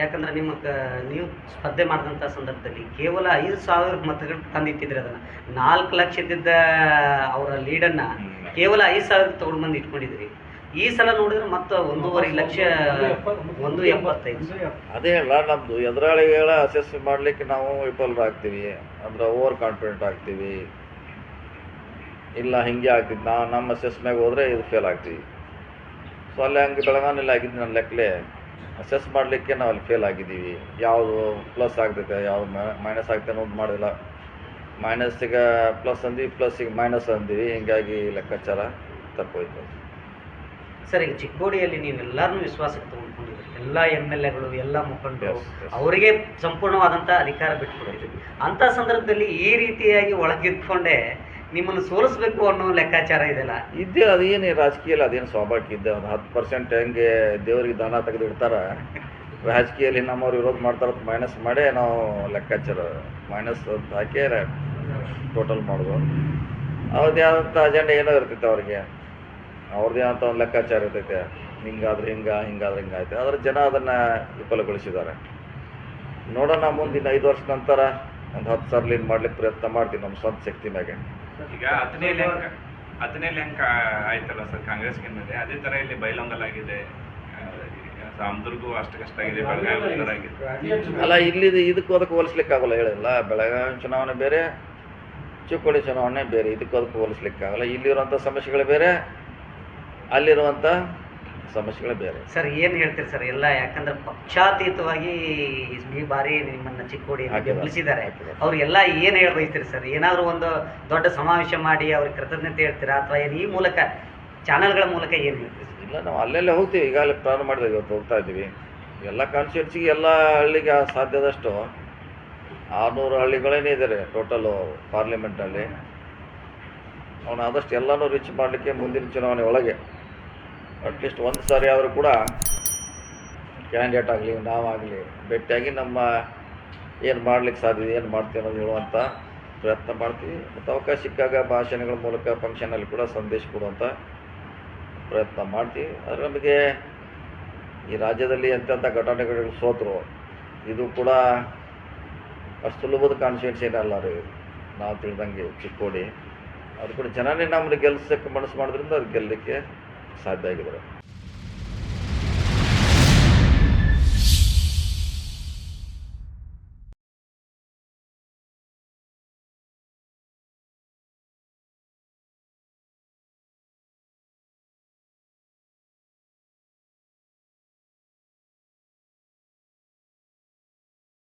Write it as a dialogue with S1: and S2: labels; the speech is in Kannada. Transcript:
S1: ಯಾಕಂದ್ರೆ ನಿಮ್ಮ ಕ- ನೀವು ಸ್ಪರ್ಧೆ ಮಾಡಿದಂಥ ಸಂದರ್ಭದಲ್ಲಿ ಕೇವಲ ಐದು ಸಾವಿರ ಮತಗಳು ತಂದಿಟ್ಟಿದ್ರಿ ಅದನ್ನ. ನಾಲ್ಕು ಲಕ್ಷ ಇದ್ದಿದ್ದ ಅವರ ಲೀಡನ್ನ ಕೇವಲ ಐದು ಸಾವಿರ ತಗೊಂಡು ಬಂದು ಇಟ್ಕೊಂಡಿದ್ರಿ ಈ ಸಲ ನೋಡಿದ್ರೆ ಮತ್ತೆ ಒಂದೂವರೆ ಲಕ್ಷ ಒಂದು ಎಪ್ಪತ್ತೈದು.
S2: ಅದೇ ಹೇಳ ನಮ್ಮದು ಎದುರಾಳಿಗಳ ಅಸೆಸ್ ಮಾಡ್ಲಿಕ್ಕೆ ನಾವು ವಿಫಲರಾಗ್ತೀವಿ ಅಂದ್ರೆ ಓವರ್ ಕಾನ್ಫಿಡೆಂಟ್ ಆಗ್ತೀವಿ. ಇಲ್ಲ ಹಿಂಗೆ ಆಗ್ತಿತ್ತು ನಾವು ನಮ್ಮ ಅಸೆಸ್ ಮ್ಯಾಗ ಹೋದರೆ ಇದು ಫೇಲ್ ಆಗ್ತೀವಿ. ಸೊ ಅಲ್ಲಿ ಹಂಗೆ ಬೆಳಗಾವಿನಲ್ಲಿ ಆಗಿದ್ದು ನನ್ನ ಲೆಕ್ಕಲೆ ಅಸೆಸ್ ಮಾಡಲಿಕ್ಕೆ ನಾವು ಅಲ್ಲಿ ಫೇಲ್ ಆಗಿದ್ದೀವಿ. ಯಾವುದು ಪ್ಲಸ್ ಆಗ್ತೈತೆ ಯಾವುದು ಮೈನಸ್ ಆಗ್ತೈತೆ ಅನ್ನೋದು ಮಾಡಿಲ್ಲ. ಮೈನಸ್ಸಿಗೆ ಪ್ಲಸ್ ಅಂದ್ವಿ ಪ್ಲಸ್ಸಿಗೆ ಮೈನಸ್ ಅಂದ್ವಿ. ಹೀಗಾಗಿ ಲೆಕ್ಕಾಚಾರ ತಪ್ಪೋಯ್ತು.
S1: ಸರ್ ಈಗ ಚಿಕ್ಕೋಡಿಯಲ್ಲಿ ನೀವೆಲ್ಲರೂ ವಿಶ್ವಾಸಕ್ಕೆ ತಗೊಂಡ್ಕೊಂಡಿದ್ರಿ ಎಲ್ಲ ಎಂ ಎಲ್ ಎಗಳು ಎಲ್ಲ ಮುಖಂಡರು. ಅವರಿಗೆ ಸಂಪೂರ್ಣವಾದಂಥ ಅಧಿಕಾರ ಬಿಟ್ಕೊಟ್ಟಿದ್ರಿ ಅಂಥ ಸಂದರ್ಭದಲ್ಲಿ ಈ ರೀತಿಯಾಗಿ ಒಳಗಿದ್ಕೊಂಡೆ ನಿಮ್ಮನ್ನು ಸೋಲಿಸ್ಬೇಕು ಅನ್ನೋ ಲೆಕ್ಕಾಚಾರ ಇದೆಲ್ಲ
S2: ಇದ್ದೇ ಅದೇನು ರಾಜಕೀಯಲ್ಲಿ ಅದೇನು ಸ್ವಾಭಾವಿಕ ಇದ್ದೆ ಒಂದು ಹತ್ತು ಪರ್ಸೆಂಟ್ ಹೆಂಗೆ ದೇವರಿಗೆ ದಾನ ತೆಗೆದು ಇಡ್ತಾರ ರಾಜಕೀಯದಲ್ಲಿ ನಮ್ಮವ್ರು ವಿರೋಧ ಮಾಡ್ತಾರ ಮೈನಸ್ ಮಾಡೇ ನಾವು ಲೆಕ್ಕಾಚಾರ ಮೈನಸ್ ಅಂತ ಹಾಕಿ ಟೋಟಲ್ ಮಾಡೋದು. ಅವ್ರದ್ದೇ ಆದಂಥ ಅಜೆಂಡ ಏನೋ ಇರ್ತೈತೆ ಅವ್ರಿಗೆ. ಅವ್ರದ್ದೇ ಆದಂಥ ಒಂದು ಲೆಕ್ಕಾಚಾರ ಇರ್ತೈತೆ. ಹಿಂಗಾದ್ರೆ ಹಿಂಗೆ, ಹಿಂಗಾದ್ರೆ ಹಿಂಗಾಯ್ತು ಆದ್ರೆ ಜನ ಅದನ್ನು ವಿಫಲಗೊಳಿಸಿದ್ದಾರೆ. ನೋಡೋಣ ಮುಂದಿನ ಐದು ವರ್ಷ ನಂತರ ಒಂದು ಹತ್ತು ಸಾವಿರ ಮಾಡ್ಲಿಕ್ಕೆ ಪ್ರಯತ್ನ ಮಾಡ್ತೀವಿ ನಮ್ಮ ಸ್ವಂತ ಶಕ್ತಿ ಮ್ಯಾಗೆ.
S3: ಈಗ ಹತ್ತನೇ ಲೆಂಕ ಹತ್ತನೇ ಲೆಂಕ ಆಯ್ತಲ್ಲ ಸರ್ ಕಾಂಗ್ರೆಸ್ ಗೆದ್ದಿದೆ ಅದೇ ತರ ಇಲ್ಲಿ ಬೈಲೊಂಗಲ್ ಆಗಿದೆ ಕಷ್ಟ ಬೆಳಗಾವಿ ಆಗಿದೆ.
S2: ಅಲ್ಲ ಇಲ್ಲಿ ಇದಕ್ಕೂ ಅದಕ್ಕೆ ಹೋಲಿಸ್ಲಿಕ್ಕೆ ಆಗೋಲ್ಲ ಹೇಳಿಲ್ಲ ಬೆಳಗಾವಿ ಚುನಾವಣೆ ಬೇರೆ, ಚಿಕ್ಕೋಡಿ ಚುನಾವಣೆ ಬೇರೆ, ಇದಕ್ಕೂ ಅದಕ್ಕೆ ಹೋಲಿಸ್ಲಿಕ್ಕೆ ಆಗಲ್ಲ ಇಲ್ಲಿರುವಂಥ ಸಮಸ್ಯೆಗಳು ಬೇರೆ, ಅಲ್ಲಿರುವಂಥ ಸಮಸ್ಯೆಗಳು ಬೇರೆ
S1: ಸರ್ ಏನು ಹೇಳ್ತೀರಿ ಸರ್? ಎಲ್ಲ ಯಾಕಂದ್ರೆ ಪಕ್ಷಾತೀತವಾಗಿ ಈ ಬಾರಿ ನಿಮ್ಮನ್ನ
S2: ಚಿಕ್ಕೋಡಿ.
S1: ಬೆಂಬಲಿಸಿದ್ದಾರೆ.
S2: ಅವ್ರು
S1: ಎಲ್ಲ ಏನು ಹೇಳಿ ಬಯಸ್ತೀರಿ ಸರ್? ಏನಾದರೂ ಒಂದು ದೊಡ್ಡ ಸಮಾವೇಶ ಮಾಡಿ ಅವ್ರಿಗೆ ಕೃತಜ್ಞತೆ ಹೇಳ್ತೀರಾ? ಅಥವಾ ಏನು ಈ ಮೂಲಕ ಚಾನೆಲ್ಗಳ ಮೂಲಕ ಏನು ಹೇಳ್ತೀರಿ?
S2: ಇಲ್ಲ ನಾವು ಅಲ್ಲೆಲ್ಲ ಹೋಗ್ತೀವಿ. ಈಗಾಗಲೇ ಪ್ರಾರಂಭ ಮಾಡಿದ್ವಿ ಇವತ್ತು ಹೋಗ್ತಾ ಇದ್ದೀವಿ. ಎಲ್ಲ ಕಾನ್ಸ್ಟಿಟ್ಯೂನ್ಸಿಗೆ ಎಲ್ಲ ಹಳ್ಳಿಗೆ ಸಾಧ್ಯದಷ್ಟು ಆರುನೂರು ಹಳ್ಳಿಗಳೇನೇ ಇದ್ದಾರೆ ಟೋಟಲು ಪಾರ್ಲಿಮೆಂಟಲ್ಲಿ ಅವನು ಆದಷ್ಟು ಎಲ್ಲನೂ ರೀಚ್ ಮಾಡಲಿಕ್ಕೆ ಮುಂದಿನ ಚುನಾವಣೆ ಒಳಗೆ. ಅಟ್ಲೀಸ್ಟ್ ಒಂದು ಸಾರಿ ಆದರೂ ಕೂಡ ಕ್ಯಾಂಡಿಡೇಟ್ ಆಗಲಿ ನಾವಾಗಲಿ ಭೇಟಿಯಾಗಿ ನಮ್ಮ ಏನು ಮಾಡ್ಲಿಕ್ಕೆ ಸಾಧ್ಯ ಏನು ಮಾಡ್ತೀವಿ ಅನ್ನೋದು ಹೇಳುವಂಥ ಪ್ರಯತ್ನ ಮಾಡ್ತೀವಿ ಮತ್ತು ಅವಕಾಶ ಸಿಕ್ಕಾಗ ಭಾಷಣಗಳ ಮೂಲಕ ಫಂಕ್ಷನಲ್ಲಿ ಕೂಡ ಸಂದೇಶ ಕೊಡುವಂಥ ಪ್ರಯತ್ನ ಮಾಡ್ತೀವಿ ಆದರೆ ನಮಗೆ ಈ ರಾಜ್ಯದಲ್ಲಿ ಎಂತೆಂಥ ಘಟನೆಗಳು ಸೋತರು ಇದು ಕೂಡ ಅಷ್ಟು ಸುಲಭದ ಕಾನ್ಸ್ಟಿಟ್ಯೂನ್ಸಿ ಏನಲ್ಲ ರೀ ನಾವು ತಿಳಿದಂಗೆ ಚಿಕ್ಕೋಡಿ ಅದು ಕೂಡ ಜನನೇ ನಮ್ಮನ್ನು ಗೆಲ್ಸಕ್ಕೆ ಮನಸ್ಸು ಮಾಡೋದ್ರಿಂದ ಅದು ಗೆಲ್ಲಲಿಕ್ಕೆ सात बाई की तरफ़